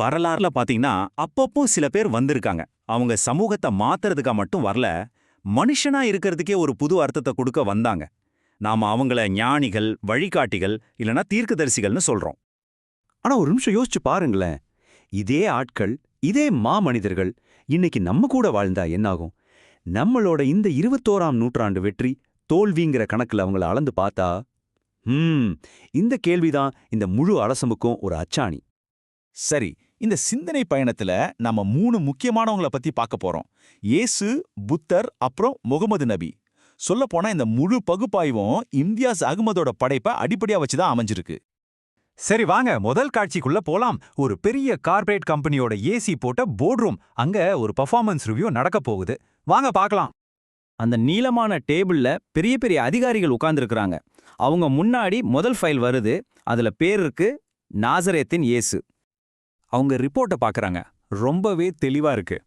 வரலாறுல பாத்தீங்கன்னா அப்பப்போ சில பேர் வந்திருக்காங்க. அவங்க சமூகத்தை மாத்துறதுக்கா மட்டும் வரல மனுஷனா இருக்கிறதுக்கே ஒரு புது அர்த்தத்தை கொடுக்க வந்தாங்க. நாம அவங்கள ஞானிகள் வழிகாட்டிகள் இல்லனா தீர்க்கதரிசிகள்னு சொல்றோம். ஆனா ஒரு நிமிஷம் யோசிச்சு பாருங்களேன். இதே ஆட்கள் இதே மாமனிதர்கள் இன்னைக்கு நம்ம கூட வாழ்ந்தா என்னாகும் நம்மளோட இந்த இருபத்தோராம் நூற்றாண்டு வெற்றி தோல்விங்கிற கணக்குல அவங்கள அளந்து பார்த்தா ஹம் இந்த கேள்விதான் இந்த முழு அரசமுக்கும் ஒரு அச்சாணி. சரி இந்த சிந்தனை பயணத்துல நாம மூணு முக்கியமானவங்கள பத்தி பார்க்க போறோம். ஏசு புத்தர் அப்புறம் முகமது நபி. சொல்லப் போனா இந்த முழு பகுப்பாய்வும் இம்தியாஸ் அகமதோட படைப்பை அடிப்படையா வச்சுதான் அமைஞ்சிருக்கு. சரி வாங்க. முதல் காட்சிக்குள்ள போலாம். ஒரு பெரிய கார்ப்பரேட் கம்பெனியோட ஏசி போட்ட போர்ட் ரூம். அங்க ஒரு பெர்ஃபார்மன்ஸ் ரிவ்யூ நடக்க போகுது. வாங்க பார்க்கலாம் அந்த நீளமான டேபிள்ல பெரிய பெரிய அதிகாரிகள் உட்கார்ந்திருக்கறாங்க. அவங்க முன்னாடி முதல் ஃபைல் வருது. அதுல பேர் இருக்கு நாசரேத்தின் ஏசு அவங்க ரிப்போர்ட்டை பார்க்குறாங்க ரொம்பவே தெளிவா இருக்கு.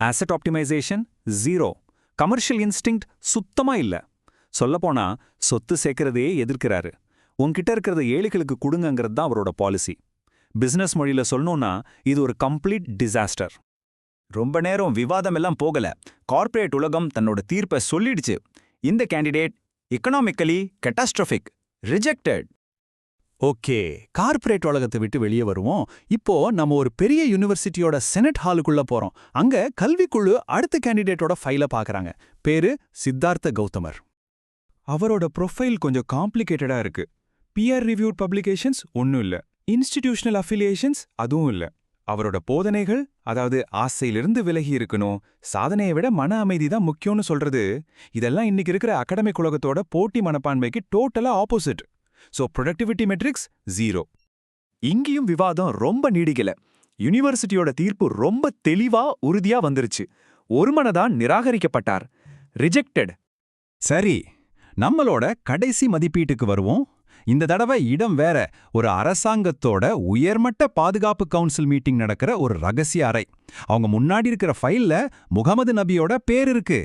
Asset optimisation zero commercial instinct சுத்தமா இல்ல. சொல்லப்போனால் சொத்து சேர்க்கறதையே எதிர்க்கிறாரு. உன்கிட்ட இருக்கிறத ஏழைகளுக்கு கொடுங்கங்கிறது தான் அவரோட பாலிசி பிசினஸ் மொழியில் சொல்லணும்னா இது ஒரு கம்ப்ளீட் டிசாஸ்டர் ரொம்ப நேரம் விவாதம் எல்லாம் போகல. கார்ப்பரேட் உலகம் தன்னோட தீர்ப்பை சொல்லிடுச்சு. இந்த candidate economically catastrophic rejected okay corporate உலகத்தை விட்டு வெளியே வருவோம். இப்போ நம்ம ஒரு பெரிய யூனிவர்சிட்டியோட செனட் ஹாலுக்குள்ள போறோம். அங்க கல்விக்குழு அடுத்த கேண்டிடேட்டோட ஃபைல பாக்குறாங்க. பேரு சித்தார்த்த கௌதமர். அவரோட ப்ரொஃபைல் கொஞ்சம் காம்ப்ளிகேட்டடா இருக்கு. பிஆர் ரிவ்யூட் பப்ளிகேஷன்ஸ் ஒன்றும் இல்ல. இன்ஸ்டிடியூஷனல் அஃபிலியேஷன்ஸ் அதுவும் இல்ல. அவரோட போதனைகள் அதாவது ஆசையிலிருந்து விலகி இருக்கணும் சாதனையை விட மன அமைதி தான் முக்கியம்னு சொல்றது இதெல்லாம் இன்னைக்கு இருக்கிற அகடமிக் உலகத்தோட போட்டி மனப்பான்மைக்கு டோட்டலா opposite so productivity metrics zero இங்கேயும் விவாதம் ரொம்ப நீடிக்கல. யூனிவர்சிட்டியோட தீர்ப்பு ரொம்ப தெளிவா உறுதியா வந்துருச்சு. ஒருமனதான் நிராகரிக்கப்பட்டார். ரிஜெக்டட் சரி நம்மளோட கடைசி மதிப்பீட்டுக்கு வருவோம். இந்த தடவை இடம் வேற ஒரு அரசாங்கத்தோட உயர்மட்ட பாதுகாப்பு கவுன்சில் மீட்டிங் நடக்கிற ஒரு ரகசிய அறை. அவங்க முன்னாடி இருக்கிற ஃபைல்ல முகமது நபியோட பேர் இருக்கு.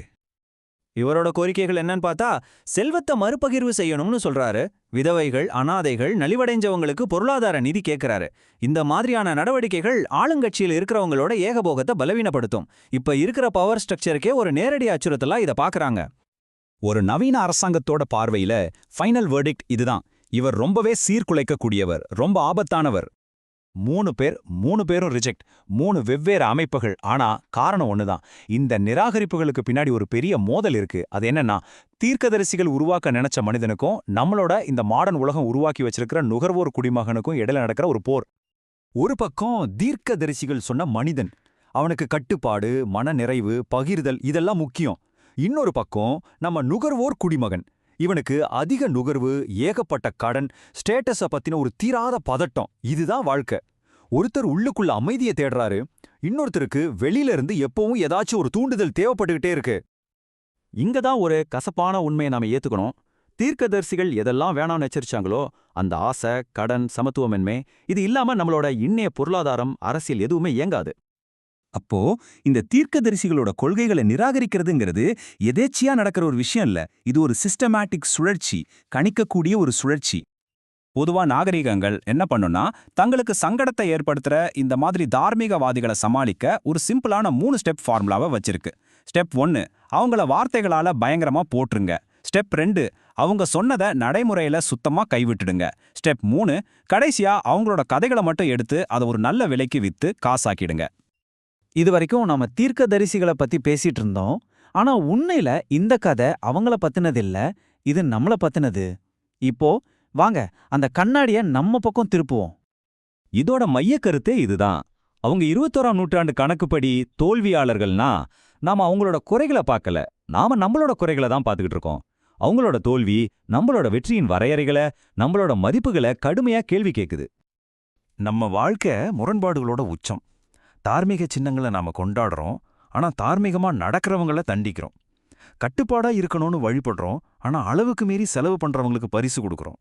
இவரோட கோரிக்கைகள் என்னன்னு பார்த்தா செல்வத்தை மறுபகிர்வு செய்யணும்னு சொல்றாரு. விதவைகள் அனாதைகள் நலிவடைஞ்சவங்களுக்கு பொருளாதார நிதி கேட்கிறாரு இந்த மாதிரியான நடவடிக்கைகள் ஆளுங்கட்சியில் இருக்கிறவங்களோட ஏகபோகத்தை பலவீனப்படுத்தும். இப்ப இருக்கிற பவர் ஸ்ட்ரக்சருக்கே ஒரு நேரடி அச்சுறுத்தலா இத பாக்குறாங்க. ஒரு நவீன அரசாங்கத்தோட பார்வையில ஃபைனல் வேர்டிக்ட் இதுதான். இவர் ரொம்பவே சீர்குலைக்கக்கூடியவர் ரொம்ப ஆபத்தானவர். மூணு பேர் மூணு பேரும் ரிஜெக்ட் மூணு வெவ்வேறு அமைப்புகள். ஆனா காரணம் ஒண்ணுதான். இந்த நிராகரிப்புகளுக்கு பின்னாடி ஒரு பெரிய மோதல் இருக்கு. அது என்னன்னா தீர்க்கதரிசிகள் உருவாக்க நினைச்ச மனிதனுக்கும் நம்மளோட இந்த மாடர்ன் உலகம் உருவாக்கி வச்சிருக்கிற நுகர்வோர் குடிமகனுக்கும் இடையில நடக்கிற ஒரு போர். ஒரு பக்கம் தீர்க்கதரிசிகள் சொன்ன மனிதன் அவனுக்கு கட்டுப்பாடு மன நிறைவு பகிர்தல் இதெல்லாம் முக்கியம். இன்னொரு பக்கம் நம்ம நுகர்வோர் குடிமகன் இவனுக்கு அதிக நுகர்வு ஏகப்பட்ட கடன் ஸ்டேட்டஸ பத்தின ஒரு தீராத பதட்டம். இதுதான் வாழ்க்கை. ஒருத்தர் உள்ளுக்குள்ள அமைதியை தேடுறாரு இன்னொருத்தருக்கு வெளியில இருந்து எப்பவும் ஏதாச்சும் ஒரு தூண்டுதல் தேவைப்பட்டுக்கிட்டே இருக்கு. இங்க தான் ஒரு கசப்பான உண்மையை நாம ஏத்துக்கணும். தீர்க்கதரிசிகள் எதெல்லாம் வேணாம்னு எச்சரிச்சாங்களோ அந்த ஆசை கடன் சமத்துவமின்மை இது இல்லாம நம்மளோட இன்னைய பொருளாதாரம் அரசியல் எதுவுமே இயங்காது. அப்போ இந்த தீர்க்கதரிசிகளோட கொள்கைகளை நிராகரிக்கிறதுங்கிறது எதேச்சியா நடக்கிற ஒரு விஷயம் இல்ல. இது ஒரு சிஸ்டமேட்டிக் சுழற்சி கணிக்கக்கூடிய ஒரு சுழற்சி. பொதுவா நாகரிகங்கள் என்ன பண்ணுனா தங்களுக்கு சங்கடத்தை ஏற்படுத்துற இந்த மாதிரி தார்மீகவாதிகளை சமாளிக்க ஒரு சிம்பிளான மூணு ஸ்டெப் ஃபார்முலாவை வச்சிருக்கு. ஸ்டெப் ஒன்னு அவங்கள வார்த்தைகளால பயங்கரமா போட்டுருங்க ஸ்டெப் ரெண்டு அவங்க சொன்னதை நடைமுறையில சுத்தமா கைவிட்டுடுங்க. ஸ்டெப் மூணு கடைசியா அவங்களோட கதைகளை மட்டும் எடுத்து அதை ஒரு நல்ல விலைக்கு வித்து காசாக்கிடுங்க. இது வரைக்கும் நாம தீர்க்கதரிசிகளை பத்தி பேசிட்டு இருந்தோம். ஆனா உண்மையில இந்த கதை அவங்கள பத்தினது இல்ல இது நம்மள பத்தினது. இப்போ வாங்க அந்த கண்ணாடிய நம்ம பக்கம் திருப்புவோம். இதோட மைய கருத்தே இதுதான். அவங்க இருபத்தோராம் நூற்றாண்டு கணக்குப்படி தோல்வியாளர்கள்னா நாம அவங்களோட குறைகளை பார்க்கல. நாம நம்மளோட குறைகளை தான் பார்த்துக்கிட்டு இருக்கோம். அவங்களோட தோல்வி நம்மளோட வெற்றியின் வரையறைகளை நம்மளோட மதிப்புகளை கடுமையா கேள்வி கேக்குது. நம்ம வாழ்க்கை முரண்பாடுகளோட உச்சம். தார்மீக சின்னங்களை நாம கொண்டாடுறோம். ஆனா தார்மீகமா நடக்கிறவங்கள தண்டிக்கிறோம். கட்டுப்பாடா இருக்கணும்னு வழிபடுறோம். ஆனா அளவுக்கு மீறி செலவு பண்றவங்களுக்கு பரிசு கொடுக்கறோம்.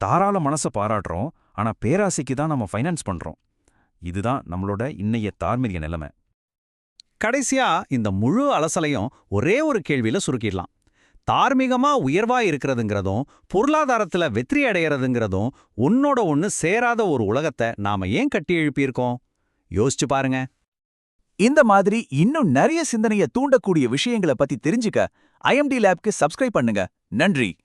தாராள மனசை பாராட்டுறோம். ஆனா பேராசைக்கு தான் நம்ம ஃபைனான்ஸ் பண்றோம். இதுதான் நம்மளோட இன்னைய தார்மீக நிலைமை. கடைசியா இந்த முழு அலசலையும் ஒரே ஒரு கேள்வியில சுருக்கிடலாம். தார்மீகமா உயர்வா இருக்கிறதுங்கிறதும் பொருளாதாரத்துல வெற்றி அடைகிறதுங்கிறதும் ஒன்னோட ஒன்னு சேராத ஒரு உலகத்தை நாம ஏன் கட்டி எழுப்பியிருக்கோம்? யோசிச்சு பாருங்க. இந்த மாதிரி இன்னும் நிறைய சிந்தனைய தூண்டக்கூடிய விஷயங்களை பத்தி தெரிஞ்சுக்க ஐஎம்டி லேப்க்கு சப்ஸ்கிரைப் பண்ணுங்க. நன்றி.